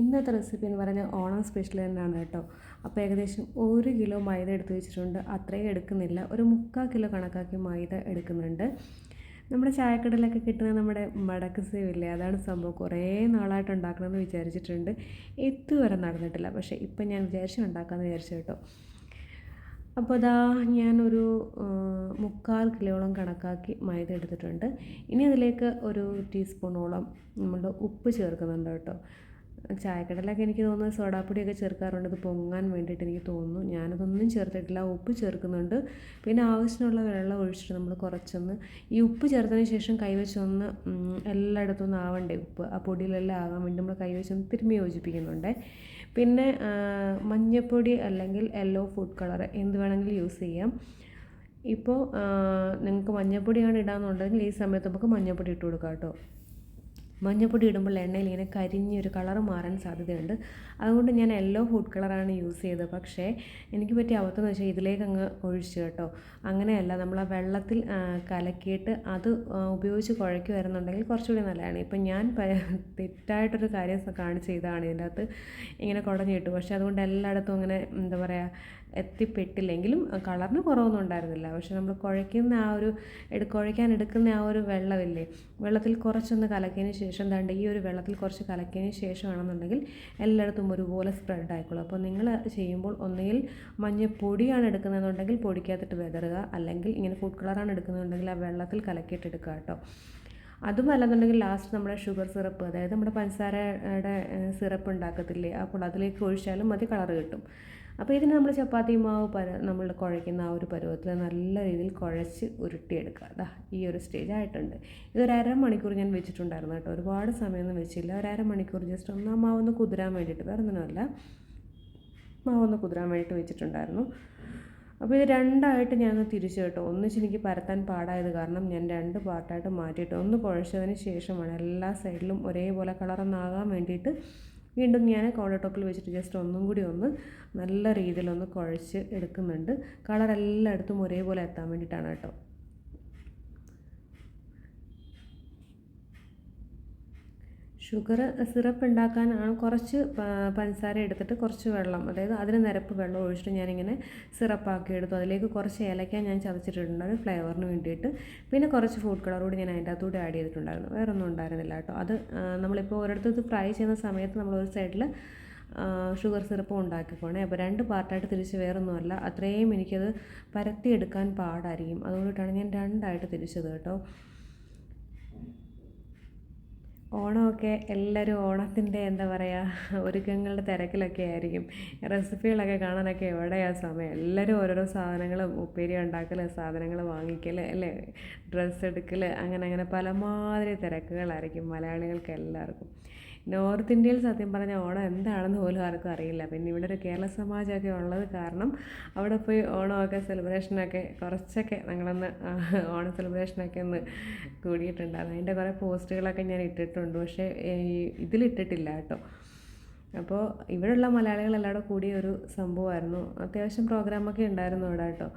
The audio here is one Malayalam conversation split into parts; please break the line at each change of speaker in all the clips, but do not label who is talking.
ഇന്നത്തെ റെസിപ്പി എന്ന് പറഞ്ഞാൽ ഓണം സ്പെഷ്യൽ തന്നെയാണ് കേട്ടോ. അപ്പോൾ ഏകദേശം ഒരു കിലോ മൈദ എടുത്ത് വെച്ചിട്ടുണ്ട്. അത്രയും എടുക്കുന്നില്ല. ഒരു മുക്കാൽ കിലോ കണക്കാക്കി മൈദ എടുക്കുന്നുണ്ട്. നമ്മുടെ ചായക്കടലൊക്കെ കിട്ടുന്ന നമ്മുടെ മടക്ക് സേവില്ലേ അതാണ് സംഭവം. കുറേ നാളായിട്ട് ഉണ്ടാക്കണമെന്ന് വിചാരിച്ചിട്ടുണ്ട്. ഇതുവരെ നടന്നിട്ടില്ല. പക്ഷേ ഇപ്പം ഞാൻ വിചാരിച്ചു ഉണ്ടാക്കാമെന്ന് വിചാരിച്ചു കേട്ടോ. അപ്പോൾ അതാ ഞാനൊരു മുക്കാൽ കിലോളം കണക്കാക്കി മൈദ എടുത്തിട്ടുണ്ട്. ഇനി അതിലേക്ക് ഒരു ടീസ്പൂണോളം നമ്മളുടെ ഉപ്പ് ചേർക്കുന്നുണ്ട് കേട്ടോ. ചായക്കടലൊക്കെ എനിക്ക് തോന്നുന്നത് സോഡാപ്പൊടിയൊക്കെ ചേർക്കാറുണ്ട്. ഇത് പൊങ്ങാൻ വേണ്ടിയിട്ട് എനിക്ക് തോന്നുന്നു. ഞാനതൊന്നും ചേർത്തിട്ടില്ല. ഉപ്പ് ചേർക്കുന്നുണ്ട്. പിന്നെ ആവശ്യമുള്ള വെള്ളം ഒഴിച്ചിട്ട് നമ്മൾ കുറച്ചൊന്ന് ഈ ഉപ്പ് ചേർത്തതിന് ശേഷം കൈവച്ചൊന്ന് എല്ലായിടത്തും ഒന്ന് ആവണ്ടേ ഉപ്പ്? ആ പൊടിയിലെല്ലാം ആകാൻ വേണ്ടി നമ്മൾ കൈവച്ചൊന്ന് തിരുമ്മി യോജിപ്പിക്കുന്നുണ്ട്. പിന്നെ മഞ്ഞപ്പൊടി അല്ലെങ്കിൽ യെല്ലോ ഫുഡ് കളർ എന്ത് വേണമെങ്കിലും യൂസ് ചെയ്യാം. ഇപ്പോൾ നിങ്ങൾക്ക് മഞ്ഞപ്പൊടിയാണ് ഇടാമെന്നുണ്ടെങ്കിൽ ഈ സമയത്ത് നമുക്ക് മഞ്ഞൾപ്പൊടി ഇട്ട് കൊടുക്കാം കേട്ടോ. മഞ്ഞപ്പൊടി ഇടുമ്പോൾ എണ്ണയിൽ ഇങ്ങനെ കരിഞ്ഞൊരു കളർ മാറാൻ സാധ്യതയുണ്ട്. അതുകൊണ്ട് ഞാൻ യെല്ലോ ഫുഡ് കളറാണ് യൂസ് ചെയ്തത്. പക്ഷേ എനിക്ക് പറ്റിയ അബദ്ധം എന്ന് വെച്ചാൽ ഇതിലേക്ക് അങ്ങ് ഒഴിച്ചു കേട്ടോ. അങ്ങനെയല്ല നമ്മൾ ആ വെള്ളത്തിൽ കലക്കിയിട്ട് അത് ഉപയോഗിച്ച് കുഴയ്ക്കുമായിരുന്നുണ്ടെങ്കിൽ കുറച്ചുകൂടി നല്ലതാണ്. ഇപ്പം ഞാൻ തെറ്റായിട്ടൊരു കാര്യം കാണിച്ച് ചെയ്തതാണ് ഇതിന്റെ അകത്ത്. ഇങ്ങനെ കുടഞ്ഞിട്ടു. പക്ഷേ അതുകൊണ്ട് എല്ലായിടത്തും അങ്ങനെ എന്താ പറയുക എത്തിപ്പെട്ടില്ലെങ്കിലും കളറിന് കുറവൊന്നും ഉണ്ടായിരുന്നില്ല. പക്ഷെ നമ്മൾ കുഴയ്ക്കുന്ന ആ ഒരു എടു കുഴയ്ക്കാൻ എടുക്കുന്ന ആ ഒരു വെള്ളമില്ലേ? വെള്ളത്തിൽ കുറച്ചൊന്ന് കലക്കിയതിന് ശേഷം ദാണ്ട് ഈ ഒരു വെള്ളത്തിൽ കുറച്ച് കലക്കിയതിന് ശേഷമാണെന്നുണ്ടെങ്കിൽ എല്ലായിടത്തും ഒരുപോലെ സ്പ്രെഡ് ആയിക്കോളും. അപ്പോൾ നിങ്ങൾ ചെയ്യുമ്പോൾ ഒന്നുകിൽ മഞ്ഞപ്പൊടിയാണ് എടുക്കുന്നതെന്നുണ്ടെങ്കിൽ പൊടിക്കകത്തിട്ട് വെതറുക. അല്ലെങ്കിൽ ഇങ്ങനെ ഫുഡ് കളറാണ് എടുക്കുന്നതെന്നുണ്ടെങ്കിൽ ആ വെള്ളത്തിൽ കലക്കിയിട്ട് എടുക്കുക കേട്ടോ. അതും അല്ലെന്നുണ്ടെങ്കിൽ ലാസ്റ്റ് നമ്മുടെ ഷുഗർ സിറപ്പ് അതായത് നമ്മുടെ പഞ്ചസാരയുടെ സിറപ്പ് ഉണ്ടാക്കത്തില്ലേ? അപ്പോൾ അതിലേക്ക് ഒഴിച്ചാലും മതി കളർ കിട്ടും. അപ്പോൾ ഇതിന് നമ്മൾ ചപ്പാത്തി മാവ് പര നമ്മൾ കുഴയ്ക്കുന്ന ആ ഒരു പരുവത്തിൽ നല്ല രീതിയിൽ കുഴച്ച് ഉരുട്ടിയെടുക്കുക. അതാ ഈ ഒരു സ്റ്റേജ് ആയിട്ടുണ്ട്. ഇതൊരു അരമണിക്കൂർ ഞാൻ വെച്ചിട്ടുണ്ടായിരുന്നു കേട്ടോ. ഒരുപാട് സമയമൊന്നും വെച്ചില്ല. ഒരു അരമണിക്കൂർ ജസ്റ്റ് ഒന്ന് ആ മാവൊന്ന് കുതിരാൻ വേണ്ടിയിട്ട്. വേറെ ഒന്നുമല്ല മാവൊന്ന് കുതിരാൻ വേണ്ടിയിട്ട് വെച്ചിട്ടുണ്ടായിരുന്നു. അപ്പോൾ ഇത് രണ്ടായിട്ട് ഞാൻ തിരിച്ചു കേട്ടോ. ഒന്നിച്ച് എനിക്ക് പരത്താൻ പാടായത് കാരണം ഞാൻ രണ്ട് പാർട്ടായിട്ട് മാറ്റിയിട്ട് ഒന്ന് കുഴച്ചതിന് ശേഷമാണ് എല്ലാ സൈഡിലും ഒരേപോലെ കളറൊന്നാകാൻ വേണ്ടിയിട്ട് വീണ്ടും ഞാൻ കൗണ്ടർ ടോപ്പിൽ വെച്ചിട്ട് ജസ്റ്റ് ഒന്നും കൂടി ഒന്ന് നല്ല രീതിയിലൊന്ന് കുഴച്ച് എടുക്കുന്നുണ്ട്. കളർ എല്ലായിടത്തും ഒരേപോലെ എത്താൻ വേണ്ടിയിട്ടാണ് കേട്ടോ. ഷുഗർ സിറപ്പ് ഉണ്ടാക്കാനാണ് കുറച്ച് പഞ്ചസാര എടുത്തിട്ട് കുറച്ച് വെള്ളം അതായത് അതിന് നിരപ്പ് വെള്ളം ഒഴിച്ചിട്ട് ഞാനിങ്ങനെ സിറപ്പാക്കി എടുത്തു. അതിലേക്ക് കുറച്ച് ഏലക്ക ഞാൻ ചതച്ചിട്ടുണ്ടായിരുന്നു ഫ്ലേവറിന് വേണ്ടിയിട്ട്. പിന്നെ കുറച്ച് ഫുഡ് കളർ കൂടി ഞാൻ അതിന്റെ അകത്തൂടെ ആഡ് ചെയ്തിട്ടുണ്ടായിരുന്നു. വേറെ ഒന്നും ഉണ്ടായിരുന്നില്ല കേട്ടോ. അത് നമ്മളിപ്പോൾ ഇത് ഫ്രൈ ചെയ്യുന്ന സമയത്ത് നമ്മൾ ഒരു സൈഡിൽ ഷുഗർ സിറപ്പ് ഉണ്ടാക്കിക്കോണേ. അപ്പോൾ രണ്ട് പാർട്ടായിട്ട് തിരിച്ച് വേറൊന്നുമല്ല. അത്രയും എനിക്കത് പരത്തിയെടുക്കാൻ പാടായിരിക്കും. അതുകൊണ്ടിട്ടാണ് ഞാൻ രണ്ടായിട്ട് തിരിച്ചത് കേട്ടോ. ഓണമൊക്കെ എല്ലാവരും ഓണത്തിന്റെ എന്താ പറയുക ഒരുക്കങ്ങളുടെ തിരക്കിലൊക്കെ ആയിരിക്കും. റെസിപ്പികളൊക്കെ കാണാനൊക്കെ എവിടെയാ സമയം? എല്ലാവരും ഓരോരോ സാധനങ്ങൾ ഉപ്പേരി ഉണ്ടാക്കൽ സാധനങ്ങൾ വാങ്ങിക്കൽ അല്ലേ? ഡ്രസ്സ് എടുക്കൽ അങ്ങനെ അങ്ങനെ പലമാതിരി തിരക്കുകളായിരിക്കും മലയാളികൾക്ക് എല്ലാവർക്കും. നോർത്ത് ഇന്ത്യയിൽ സത്യം പറഞ്ഞാൽ ഓണം എന്താണെന്ന് പോലും ആർക്കും അറിയില്ല. പിന്നെ ഇവിടെ ഒരു കേരള സമാജമൊക്കെ ഉള്ളത് കാരണം അവിടെ പോയി ഓണമൊക്കെ സെലിബ്രേഷനൊക്കെ കുറച്ചൊക്കെ ഞങ്ങളൊന്ന് ഓണ സെലിബ്രേഷനൊക്കെ ഒന്ന് കൂടിയിട്ടുണ്ടായിരുന്നു. അതിന്റെ കുറേ പോസ്റ്റുകളൊക്കെ ഞാൻ ഇട്ടിട്ടുണ്ട്. പക്ഷേ ഇതിലിട്ടിട്ടില്ല കേട്ടോ. അപ്പോൾ ഇവിടെയുള്ള മലയാളികൾ എല്ലാവരും കൂടിയ ഒരു സംഭവമായിരുന്നു. അത്യാവശ്യം പ്രോഗ്രാമൊക്കെ ഉണ്ടായിരുന്നു ഇവിടെ കേട്ടോ.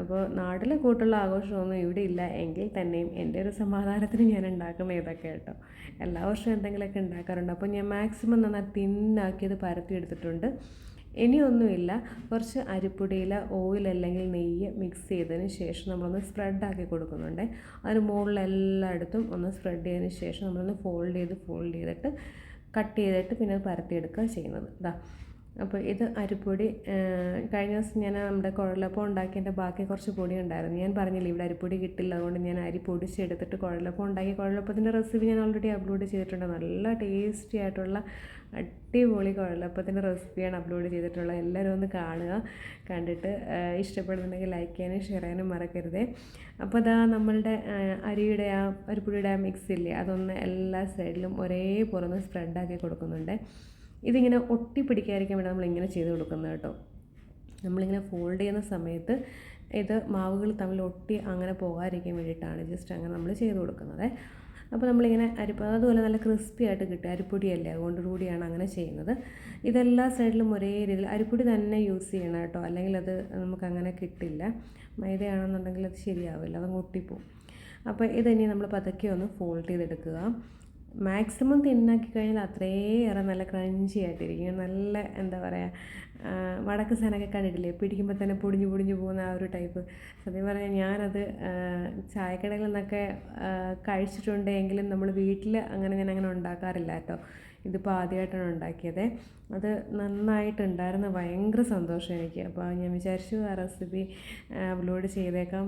അപ്പോൾ നാട്ടിലെ കൂട്ടുള്ള ആഘോഷമൊന്നും ഇവിടെ ഇല്ല. എങ്കിൽ തന്നെയും എന്റെ ഒരു സമാധാനത്തിന് ഞാൻ ഉണ്ടാക്കുന്ന ഇതൊക്കെ കേട്ടോ. എല്ലാ വർഷവും എന്തെങ്കിലുമൊക്കെ ഉണ്ടാക്കാറുണ്ട്. അപ്പോൾ ഞാൻ മാക്സിമം നന്നായി തിന്നാക്കിയത് പരത്തി എടുത്തിട്ടുണ്ട്. ഇനിയൊന്നുമില്ല. കുറച്ച് അരിപ്പൊടിയിൽ ഓയിൽ അല്ലെങ്കിൽ നെയ്യ് മിക്സ് ചെയ്തതിന് ശേഷം നമ്മളൊന്ന് സ്പ്രെഡാക്കി കൊടുക്കുന്നുണ്ട്. അതിന് മുകളിൽ എല്ലായിടത്തും ഒന്ന് സ്പ്രെഡ് ചെയ്തതിന് ശേഷം നമ്മളൊന്ന് ഫോൾഡ് ചെയ്ത് ഫോൾഡ് ചെയ്തിട്ട് കട്ട് ചെയ്തിട്ട് പിന്നെ പരത്തിയെടുക്കുക ചെയ്യുന്നത്. ഇതാ അപ്പോൾ ഇത് അരിപ്പൊടി കഴിഞ്ഞ ദിവസം ഞാൻ നമ്മുടെ കുഴലപ്പം ഉണ്ടാക്കിയതിന്റെ ബാക്കി കുറച്ച് പൊടി ഉണ്ടായിരുന്നു. ഞാൻ പറഞ്ഞില്ല ഇവിടെ അരിപ്പൊടി കിട്ടില്ല അതുകൊണ്ട് ഞാൻ അരി പൊടിച്ചെടുത്തിട്ട് കുഴലപ്പം ഉണ്ടാക്കി. കുഴലപ്പത്തിന്റെ റെസിപ്പി ഞാൻ ഓൾറെഡി അപ്ലോഡ് ചെയ്തിട്ടുണ്ട്. നല്ല ടേസ്റ്റി ആയിട്ടുള്ള അടിപൊളി കുഴലപ്പത്തിന്റെ റെസിപ്പിയാണ് അപ്ലോഡ് ചെയ്തിട്ടുള്ളത്. എല്ലാവരും ഒന്ന് കാണുക കണ്ടിട്ട് ഇഷ്ടപ്പെടുന്നുണ്ടെങ്കിൽ ലൈക്ക് ചെയ്യാനും ഷെയർ ചെയ്യാനും മറക്കരുതേ. അപ്പോൾ അതാ നമ്മളുടെ അരിയുടെ ആ അരിപ്പൊടിയുടെ ആ മിക്സ് ഇല്ലേ അതൊന്ന് എല്ലാ സൈഡിലും ഒരേപോലെ ഒന്ന് സ്പ്രെഡാക്കി കൊടുക്കുന്നുണ്ട്. ഇതിങ്ങനെ ഒട്ടി പിടിക്കാതിരിക്കാൻ വേണ്ടി നമ്മളിങ്ങനെ ചെയ്ത് കൊടുക്കുന്നത് കേട്ടോ. നമ്മളിങ്ങനെ ഫോൾഡ് ചെയ്യുന്ന സമയത്ത് ഇത് മാവുകൾ തമ്മിൽ ഒട്ടി അങ്ങനെ പോകാതിരിക്കാൻ വേണ്ടിയിട്ടാണ് ജസ്റ്റ് അങ്ങനെ നമ്മൾ ചെയ്ത് കൊടുക്കുന്നത്. അപ്പോൾ നമ്മളിങ്ങനെ അരിപ്പ അതുപോലെ നല്ല ക്രിസ്പി ആയിട്ട് കിട്ടും അരിപ്പൊടിയല്ലേ അതുകൊണ്ട് കൂടിയാണ് അങ്ങനെ ചെയ്യുന്നത്. ഇതെല്ലാ സൈഡിലും ഒരേ രീതിയിൽ അരിപ്പൊടി തന്നെ യൂസ് ചെയ്യണം കേട്ടോ. അല്ലെങ്കിൽ അത് നമുക്ക് അങ്ങനെ കിട്ടില്ല. മൈദയാണെന്നുണ്ടെങ്കിൽ അത് ശരിയാവില്ല അതങ്ങ് ഒട്ടിപ്പോവും. അപ്പോൾ ഇതിനി നമ്മൾ പതുക്കെ ഒന്ന് ഫോൾഡ് ചെയ്തെടുക്കുക. മാക്സിമം തിന്നാക്കി കഴിഞ്ഞാൽ അത്രയേറെ നല്ല ക്രഞ്ചി ആയിട്ടിരിക്കും. നല്ല എന്താ പറയുക വടക്ക് സാധനമൊക്കെ കണ്ടിട്ടില്ലേ? പിടിക്കുമ്പോൾ തന്നെ പൊടിഞ്ഞു പൊടിഞ്ഞു പോകുന്ന ആ ഒരു ടൈപ്പ് സത്യം പറഞ്ഞാൽ ഞാനത് ചായക്കടയിൽ നിന്നൊക്കെ കഴിച്ചിട്ടുണ്ടെങ്കിലും നമ്മൾ വീട്ടിൽ അങ്ങനെ ഞാൻ അങ്ങനെ ഉണ്ടാക്കാറില്ല കേട്ടോ. ഇതിപ്പോൾ ആദ്യമായിട്ടാണ് ഉണ്ടാക്കിയത്. അത് നന്നായിട്ടുണ്ടായിരുന്നു. ഭയങ്കര സന്തോഷം എനിക്ക്. അപ്പോൾ ഞാൻ വിചാരിച്ചു ആ റെസിപ്പി അപ്ലോഡ് ചെയ്തേക്കാം.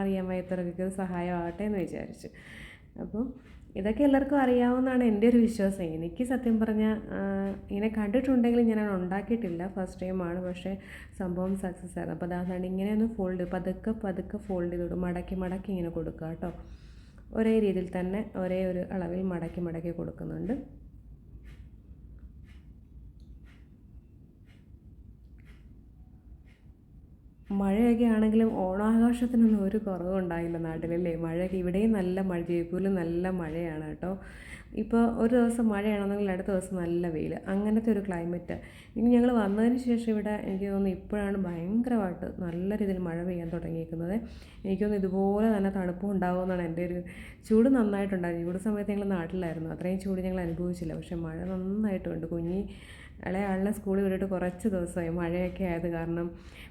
അറിയാൻ വയ്യാത്തവർക്കൊക്കെ സഹായമാകട്ടെ എന്ന് വിചാരിച്ചു. അപ്പോൾ ഇതൊക്കെ എല്ലാവർക്കും അറിയാവുന്നതാണ് എന്റെ ഒരു വിശ്വാസം. എനിക്ക് സത്യം പറഞ്ഞാൽ ഇങ്ങനെ കണ്ടിട്ടുണ്ടെങ്കിലും ഞാൻ ഉണ്ടാക്കിയിട്ടില്ല. ഫസ്റ്റ് ടൈമാണ് പക്ഷേ സംഭവം സക്സസ് ആണ് അപ്പോൾ അതാണ് ഇങ്ങനെ ഒന്ന് ഫോൾഡ് പതുക്കെ പതുക്കെ ഫോൾഡ് ചെയ്ത് കൊടുക്കും. മടക്കി മടക്കി ഇങ്ങനെ കൊടുക്കുക കേട്ടോ. ഒരേ രീതിയിൽ തന്നെ ഒരേ ഒരു അളവിൽ മടക്കി മടക്കി കൊടുക്കുന്നുണ്ട്. മഴയൊക്കെ ആണെങ്കിലും ഓണാഘോഷത്തിനൊന്നും ഒരു കുറവും ഉണ്ടായില്ല നാട്ടിലല്ലേ? മഴയൊക്കെ ഇവിടെയും നല്ല മഴ ജയ്പൂരിൽ നല്ല മഴയാണ് കേട്ടോ. ഇപ്പോൾ ഒരു ദിവസം മഴയാണെന്നെങ്കിൽ അടുത്ത ദിവസം നല്ല വെയിൽ അങ്ങനത്തെ ഒരു ക്ലൈമറ്റ്. ഇനി ഞങ്ങൾ വന്നതിന് ശേഷം ഇവിടെ എനിക്ക് തോന്നുന്നു ഇപ്പോഴാണ് ഭയങ്കരമായിട്ട് നല്ല രീതിയിൽ മഴ പെയ്യാൻ തുടങ്ങിയിരിക്കുന്നത്. എനിക്ക് തോന്നുന്നു ഇതുപോലെ തന്നെ തണുപ്പും ഉണ്ടാകുമെന്നാണ് എന്റെ ഒരു ചൂട് നന്നായിട്ടുണ്ടായിരുന്നു. ചൂട് സമയത്ത് ഞങ്ങൾ നാട്ടിലായിരുന്നു. അത്രയും ചൂട് ഞങ്ങൾ അനുഭവിച്ചില്ല. പക്ഷേ മഴ നന്നായിട്ടുണ്ട്. കുഞ്ഞി ഇളയ ആളിനെ സ്കൂളിൽ വിട്ടിട്ട് കുറച്ച് ദിവസമായി. മഴയൊക്കെ ആയത് കാരണം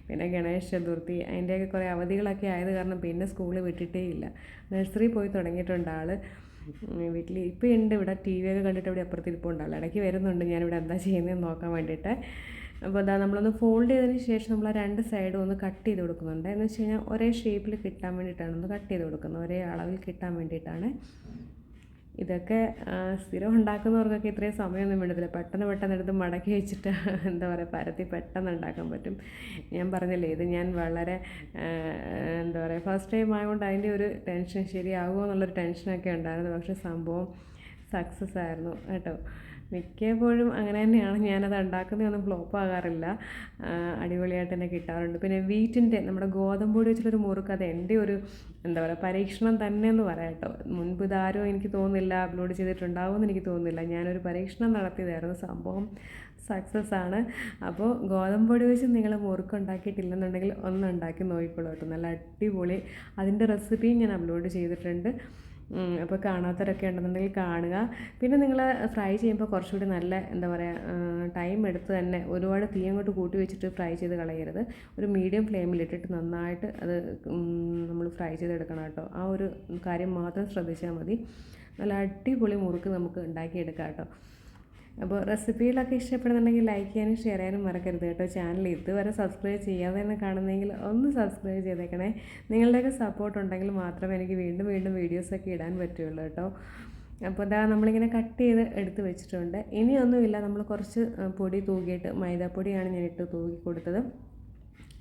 പിന്നെ ഗണേശ ചതുർത്ഥി അതിന്റെയൊക്കെ കുറേ അവധികളൊക്കെ ആയത് കാരണം പിന്നെ സ്കൂളിൽ വിട്ടിട്ടേ ഇല്ല. നഴ്സറി പോയി തുടങ്ങിയിട്ടുണ്ട് ആൾ വീട്ടിൽ ഇപ്പോൾ ഉണ്ട് ഇവിടെ ടി വി ഒക്കെ കണ്ടിട്ട് ഇവിടെ അപ്പുറത്തിരിപ്പുണ്ട് ആൾ ഇടയ്ക്ക് വരുന്നുണ്ട്. ഞാനിവിടെ എന്താ ചെയ്യുന്നതെന്ന് നോക്കാൻ വേണ്ടിയിട്ട്. അപ്പോൾ അതാ നമ്മളൊന്ന് ഫോൾഡ് ചെയ്തതിന് ശേഷം നമ്മൾ ആ രണ്ട് സൈഡും ഒന്ന് കട്ട് ചെയ്ത് കൊടുക്കുന്നുണ്ട്. എന്ന് വെച്ച് കഴിഞ്ഞാൽ ഒരേ ഷേപ്പിൽ കിട്ടാൻ വേണ്ടിയിട്ടാണ്. ഒന്ന് കട്ട് ചെയ്ത് കൊടുക്കുന്നത്. ഒരേ അളവിൽ കിട്ടാൻ വേണ്ടിയിട്ടാണ്. ഇതൊക്കെ സ്ഥിരം ഉണ്ടാക്കുന്നവർക്കൊക്കെ ഇത്രയും സമയമൊന്നും വേണ്ടതില്ല. പെട്ടെന്ന് പെട്ടെന്ന് എടുത്ത് മടക്കി വെച്ചിട്ട് എന്താ പറയുക പരത്തി പെട്ടെന്ന് ഉണ്ടാക്കാൻ പറ്റും. ഞാൻ പറഞ്ഞില്ലേ ഇത് ഞാൻ വളരെ എന്താ പറയുക ഫസ്റ്റ് ടൈം ആയതുകൊണ്ട് അതിന്റെ ഒരു ടെൻഷൻ ശരിയാകുമോ എന്നുള്ളൊരു ടെൻഷനൊക്കെ ഉണ്ടായിരുന്നു. പക്ഷേ സംഭവം സക്സസ് ആയിരുന്നു കേട്ടോ. മിക്കപ്പോഴും അങ്ങനെ തന്നെയാണ്. ഞാനത് ഉണ്ടാക്കുന്നതൊന്നും ഫ്ലോപ്പ് ആകാറില്ല. അടിപൊളിയായിട്ട് തന്നെ കിട്ടാറുണ്ട്. പിന്നെ വീറ്റിന്റെ നമ്മുടെ ഗോതമ്പ് പൊടി വെച്ചിട്ടൊരു മുറുക്ക് അത് എന്റെ ഒരു എന്താ പറയുക പരീക്ഷണം തന്നെ എന്ന് പറയാം കേട്ടോ. മുൻപ് ഇതാരോ എനിക്ക് തോന്നുന്നില്ല അപ്ലോഡ് ചെയ്തിട്ടുണ്ടാവുമെന്ന് എനിക്ക് തോന്നുന്നില്ല. ഞാനൊരു പരീക്ഷണം നടത്തിയതായിരുന്നു. സംഭവം സക്സസ് ആണ്. അപ്പോൾ ഗോതമ്പ് പൊടി വെച്ച് നിങ്ങൾ മുറുക്ക് ഉണ്ടാക്കിയിട്ടില്ലെന്നുണ്ടെങ്കിൽ ഒന്ന് ഉണ്ടാക്കി നോക്കിക്കോളൂ കേട്ടോ. നല്ല അടിപൊളി. അതിന്റെ റെസിപ്പിയും ഞാൻ അപ്ലോഡ് ചെയ്തിട്ടുണ്ട്. അപ്പോൾ കാണാത്തവരൊക്കെ ഉണ്ടെന്നുണ്ടെങ്കിൽ കാണുക. പിന്നെ നിങ്ങൾ ഫ്രൈ ചെയ്യുമ്പോൾ കുറച്ചുകൂടി നല്ല എന്താ പറയുക ടൈം എടുത്ത് തന്നെ ഒരുപാട് തീ അങ്ങോട്ട് കൂട്ടി വെച്ചിട്ട് ഫ്രൈ ചെയ്ത് കളയരുത്. ഒരു മീഡിയം ഫ്ലെയിമിലിട്ടിട്ട് നന്നായിട്ട് അത് നമ്മൾ ഫ്രൈ ചെയ്തെടുക്കണം കേട്ടോ. ആ ഒരു കാര്യം മാത്രം ശ്രദ്ധിച്ചാൽ മതി. നല്ല അടിപൊളി മുറുക്ക് നമുക്ക് ഉണ്ടാക്കിയെടുക്കാം കേട്ടോ. അപ്പോൾ റെസിപ്പികളൊക്കെ ഇഷ്ടപ്പെടുന്നുണ്ടെങ്കിൽ ലൈക്ക് ചെയ്യാനും ഷെയർ ചെയ്യാനും മറക്കരുത് കേട്ടോ. ചാനൽ ഇതുവരെ സബ്സ്ക്രൈബ് ചെയ്യാതെ തന്നെ കാണുന്നെങ്കിൽ ഒന്ന് സബ്സ്ക്രൈബ് ചെയ്തേക്കണേ. നിങ്ങളുടെയൊക്കെ സപ്പോർട്ട് ഉണ്ടെങ്കിൽ മാത്രമേ എനിക്ക് വീണ്ടും വീണ്ടും വീഡിയോസൊക്കെ ഇടാൻ പറ്റുള്ളൂ കേട്ടോ. അപ്പോൾ ഇതാ നമ്മളിങ്ങനെ കട്ട് ചെയ്ത് എടുത്ത് വെച്ചിട്ടുണ്ട്. ഇനിയൊന്നുമില്ല നമ്മൾ കുറച്ച് പൊടി തൂകിയിട്ട് മൈദാപ്പൊടിയാണ് ഞാൻ ഇട്ട് തൂക്കി കൊടുത്തത്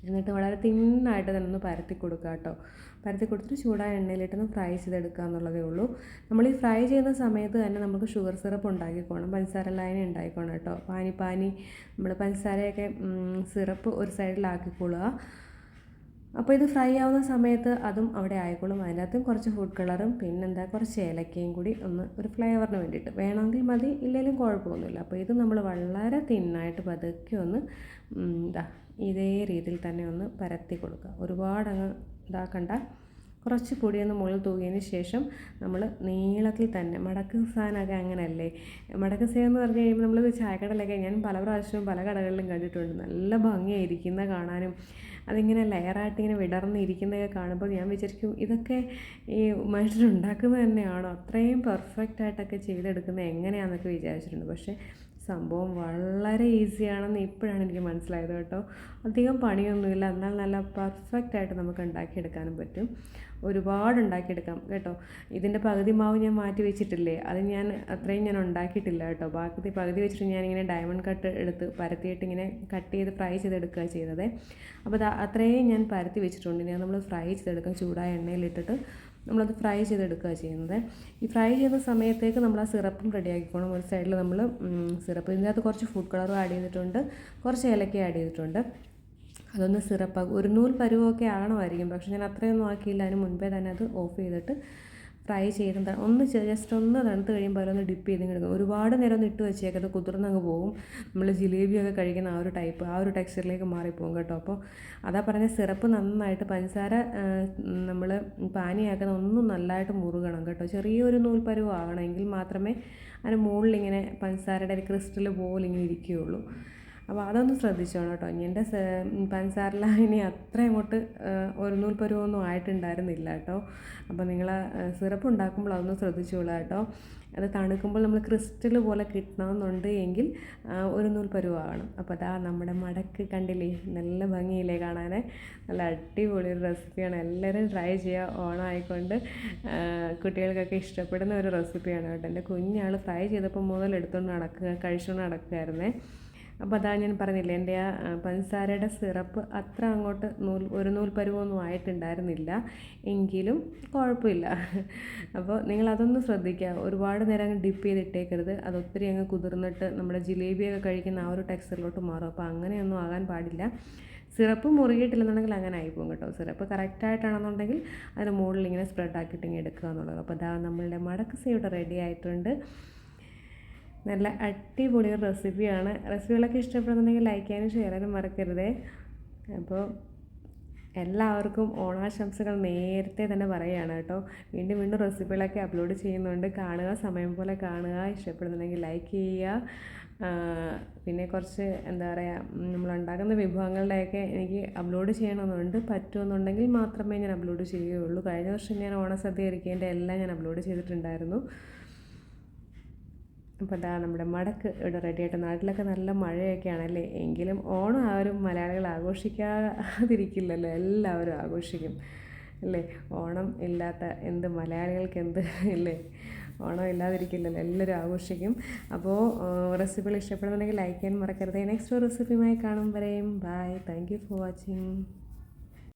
എന്നിട്ട് വളരെ തിന്നായിട്ട് തന്നെ ഒന്ന് പരത്തി കൊടുക്കുക കേട്ടോ. പരത്തി കൊടുത്തിട്ട് ചൂടായ എണ്ണയിലിട്ടൊന്ന് ഫ്രൈ ചെയ്തെടുക്കുക എന്നുള്ളതേ ഉള്ളൂ. നമ്മൾ ഈ ഫ്രൈ ചെയ്യുന്ന സമയത്ത് തന്നെ നമുക്ക് ഷുഗർ സിറപ്പ് ഉണ്ടാക്കിക്കോണം പഞ്ചസാര ലായന ഉണ്ടാക്കിക്കോണം കേട്ടോ. പാനി പാനി നമ്മൾ പഞ്ചസാരയൊക്കെ സിറപ്പ് ഒരു സൈഡിലാക്കിക്കൊള്ളുക അപ്പോൾ ഇത് ഫ്രൈ ആവുന്ന സമയത്ത് അതും അവിടെ ആയിക്കോളും അതിനകത്തും കുറച്ച് ഫുഡ് കളറും പിന്നെന്താ കുറച്ച് ഏലക്കയും കൂടി ഒന്ന് ഒരു ഫ്ലേവറിന് വേണ്ടിയിട്ട്. വേണമെങ്കിൽ മതി ഇല്ലെങ്കിലും കുഴപ്പമൊന്നുമില്ല. അപ്പോൾ ഇത് നമ്മൾ വളരെ തിന്നായിട്ട് പതുക്കെ ഒന്ന് ഇതേ രീതിയിൽ തന്നെ ഒന്ന് പരത്തി കൊടുക്കുക. ഒരുപാട് അങ്ങ് ഇതാക്കണ്ട. കുറച്ച് പൊടിയൊന്ന് മുകളിൽ തൂകിയതിന് ശേഷം നമ്മൾ നീളത്തിൽ തന്നെ മടക്ക് സാധനമൊക്കെ അങ്ങനെയല്ലേ? മടക്ക് സേ എന്ന് പറഞ്ഞു കഴിയുമ്പോൾ നമ്മൾ ചായക്കടലൊക്കെ ഞാൻ പല പ്രാവശ്യവും പല കടകളിലും കണ്ടിട്ടുണ്ട്. നല്ല ഭംഗിയായിരിക്കുന്ന കാണാനും അതിങ്ങനെ ലെയറായിട്ട് ഇങ്ങനെ വിടർന്നിരിക്കുന്നതൊക്കെ കാണുമ്പോൾ ഞാൻ വിചാരിക്കും ഇതൊക്കെ ഈ മനുഷ്യരുണ്ടാക്കുന്നത് തന്നെയാണോ? അത്രയും പെർഫെക്റ്റ് ആയിട്ടൊക്കെ ചെയ്തെടുക്കുന്നത് എങ്ങനെയാണെന്നൊക്കെ വിചാരിച്ചിട്ടുണ്ട്. പക്ഷേ സംഭവം വളരെ ഈസിയാണെന്ന് ഇപ്പോഴാണ് എനിക്ക് മനസ്സിലായത് കേട്ടോ. അധികം പണിയൊന്നുമില്ല. എന്നാൽ നല്ല പെർഫെക്റ്റ് ആയിട്ട് നമുക്ക് ഉണ്ടാക്കിയെടുക്കാനും പറ്റും. ഒരുപാട് ഉണ്ടാക്കിയെടുക്കാം കേട്ടോ. ഇതിന്റെ പകുതി മാവ് ഞാൻ മാറ്റി വെച്ചിട്ടില്ലേ? അത് ഞാൻ അത്രയും ഞാൻ ഉണ്ടാക്കിയിട്ടില്ല കേട്ടോ. ബാക്കി പകുതി വെച്ചിട്ട് ഞാനിങ്ങനെ ഡയമണ്ട് കട്ട് എടുത്ത് പരത്തിയിട്ട് ഇങ്ങനെ കട്ട് ചെയ്ത് ഫ്രൈ ചെയ്തെടുക്കുക ചെയ്തത് അപ്പോൾ അത്രയും ഞാൻ പരത്തി വെച്ചിട്ടുണ്ട്. ഞാൻ നമ്മൾ ഫ്രൈ ചെയ്തെടുക്കാം. ചൂടായ എണ്ണയിലിട്ടിട്ട്. നമ്മളത് ഫ്രൈ ചെയ്തെടുക്കുക ചെയ്യുന്നത്. ഈ ഫ്രൈ ചെയ്യുന്ന സമയത്തേക്ക് നമ്മൾ ആ സിറപ്പും റെഡിയാക്കിക്കോണം. ഒരു സൈഡിൽ നമ്മൾ സിറപ്പ്. ഇതിനകത്ത് കുറച്ച് ഫുഡ് കളറും ആഡ് ചെയ്തിട്ടുണ്ട്. കുറച്ച് ഏലക്ക ആഡ് ചെയ്തിട്ടുണ്ട്. അതൊന്ന് സിറപ്പ് ഒരു നൂൽ പരുവമൊക്കെ ആണമായിരിക്കും പക്ഷേ ഞാൻ അത്രയൊന്നും ആക്കിയില്ല. അതിന് മുൻപേ തന്നെ അത് ഓഫ് ചെയ്തിട്ട് ഫ്രൈ ചെയ്ത് ഒന്ന് ജസ്റ്റ് ഒന്ന് തണുത്ത് കഴിയുമ്പോൾ അതിലൊന്ന് ഡിപ്പ് ചെയ്ത് എടുക്കും. ഒരുപാട് നേരം ഒന്ന് ഇട്ട് വെച്ചേക്കത് കുതിർന്നങ്ങ് പോകും നമ്മൾ ജിലേബിയൊക്കെ കഴിക്കുന്ന ആ ഒരു ടൈപ്പ് ആ ഒരു ടെക്സ്ചറിലേക്ക് മാറിപ്പോകും കേട്ടോ. അപ്പോൾ അതാ പറഞ്ഞ സിറപ്പ് നന്നായിട്ട് പഞ്ചസാര നമ്മൾ പാനിയാക്കുന്ന ഒന്നും നല്ലതായിട്ട് മുറുകണം കേട്ടോ. ചെറിയൊരു നൂൽപ്പരുവ് ആകണമെങ്കിൽ മാത്രമേ അതിന് മുകളിൽ ഇങ്ങനെ പഞ്ചസാരയുടെ ഒരു ക്രിസ്റ്റൽ പോലെ ഇങ്ങനെ ഇരിക്കുകയുള്ളൂ. അപ്പോൾ അതൊന്ന് ശ്രദ്ധിച്ചോണം കേട്ടോ. ഇനി എന്റെ പഞ്ചസാരല അത്ര അങ്ങോട്ട് ഒരു നൂൽ പരുവൊന്നും ആയിട്ടുണ്ടായിരുന്നില്ല കേട്ടോ. അപ്പോൾ നിങ്ങൾ സിറപ്പ് ഉണ്ടാക്കുമ്പോൾ അതൊന്ന് ശ്രദ്ധിച്ചോളാം കേട്ടോ. അത് തണുക്കുമ്പോൾ നമ്മൾ ക്രിസ്റ്റൽ പോലെ കിട്ടണമെന്നുണ്ട് എങ്കിൽ ഒരു നൂൽ പരുവാകണം അപ്പോൾ അതാ നമ്മുടെ മടക്ക് കണ്ടില്ലേ നല്ല ഭംഗിയില്ലേ കാണാൻ നല്ല അടിപൊളി ഒരു റെസിപ്പിയാണ്. എല്ലാവരും ട്രൈ ചെയ്യുക. ഓണമായിക്കൊണ്ട് കുട്ടികൾക്കൊക്കെ ഇഷ്ടപ്പെടുന്ന ഒരു റെസിപ്പിയാണ് കേട്ടോ. എന്റെ കുഞ്ഞാൾ ഫ്രൈ ചെയ്തപ്പോൾ മുതൽ എടുത്തുകൊണ്ട് നടക്കുക കഴിച്ചുകൊണ്ട് നടക്കുകയായിരുന്നേ. അപ്പോൾ അതാ ഞാൻ പറഞ്ഞില്ലേ എന്റെ ആ പഞ്ചസാരയുടെ സിറപ്പ് അത്ര അങ്ങോട്ട് നൂൽ ഒരു നൂൽ പരുവൊന്നും ആയിട്ടുണ്ടായിരുന്നില്ല. എങ്കിലും കുഴപ്പമില്ല. അപ്പോൾ നിങ്ങൾ അതൊന്ന് ശ്രദ്ധിക്കുക. ഒരുപാട് നേരം അങ്ങ് ഡിപ്പ് ചെയ്തിട്ടേക്കരുത്. അത് ഒത്തിരി അങ്ങ് കുതിർന്നിട്ട് നമ്മുടെ ജിലേബിയൊക്കെ കഴിക്കുന്ന ആ ഒരു ടെക്സ്ചറിലോട്ട് മാറും. അപ്പോൾ അങ്ങനെയൊന്നും ആകാൻ പാടില്ല. സിറപ്പ് മുറുകിയിട്ടില്ലെന്നുണ്ടെങ്കിൽ അങ്ങനെ ആയിപ്പോകും കേട്ടോ. സിറപ്പ് കറക്റ്റായിട്ടാണെന്നുണ്ടെങ്കിൽ അതിന് മുകളിൽ ഇങ്ങനെ സ്പ്രെഡ് ആക്കിയിട്ട് ഇങ്ങനെ എടുക്കുക എന്നുള്ളത്. അപ്പോൾ അതാ നമ്മളുടെ മടക്ക് സേവിടെ റെഡി ആയിട്ടുണ്ട്. നല്ല അടിപൊളി ഒരു റെസിപ്പിയാണ്. റെസിപ്പികളൊക്കെ ഇഷ്ടപ്പെടുന്നുണ്ടെങ്കിൽ ലൈക്ക് ചെയ്യാനും ഷെയർ ചെയ്യാനും മറക്കരുതേ. അപ്പോൾ എല്ലാവർക്കും ഓണാശംസകൾ നേരത്തെ തന്നെ പറയുകയാണ് കേട്ടോ. വീണ്ടും വീണ്ടും റെസിപ്പികളൊക്കെ അപ്ലോഡ് ചെയ്യുന്നുണ്ട്. കാണുക സമയം പോലെ കാണുക. ഇഷ്ടപ്പെടുന്നുണ്ടെങ്കിൽ ലൈക്ക് ചെയ്യുക. പിന്നെ കുറച്ച് എന്താ പറയുക നമ്മളുണ്ടാക്കുന്ന വിഭവങ്ങളുടെയൊക്കെ എനിക്ക് അപ്ലോഡ് ചെയ്യണമെന്നുണ്ട്. പറ്റുമെന്നുണ്ടെങ്കിൽ മാത്രമേ ഞാൻ അപ്ലോഡ് ചെയ്യുകയുള്ളൂ. കഴിഞ്ഞ വർഷം ഞാൻ ഓണസദ്യ ഒരുക്കിയതിന്റെ എല്ലാം ഞാൻ അപ്ലോഡ് ചെയ്തിട്ടുണ്ടായിരുന്നു. അപ്പോൾ അതാ നമ്മുടെ മടക്ക് ഇവിടെ റെഡിയായിട്ട് നാട്ടിലൊക്കെ നല്ല മഴയൊക്കെയാണല്ലേ? എങ്കിലും ഓണം ആരും മലയാളികൾ ആഘോഷിക്കാതിരിക്കില്ലല്ലോ. എല്ലാവരും ആഘോഷിക്കും. അല്ലേ? ഓണം ഇല്ലാത്ത എന്ത് മലയാളികൾക്ക് എന്ത് ഇല്ലേ? ഓണം ഇല്ലാതിരിക്കില്ലല്ലോ. എല്ലാവരും ആഘോഷിക്കും. അപ്പോൾ റെസിപ്പികൾ ഇഷ്ടപ്പെടുന്നുണ്ടെങ്കിൽ ലൈക്ക് ചെയ്യാൻ മറക്കരുത്. നെക്സ്റ്റ് റെസിപ്പിയുമായി കാണും വരെയും. Bye thank you for watching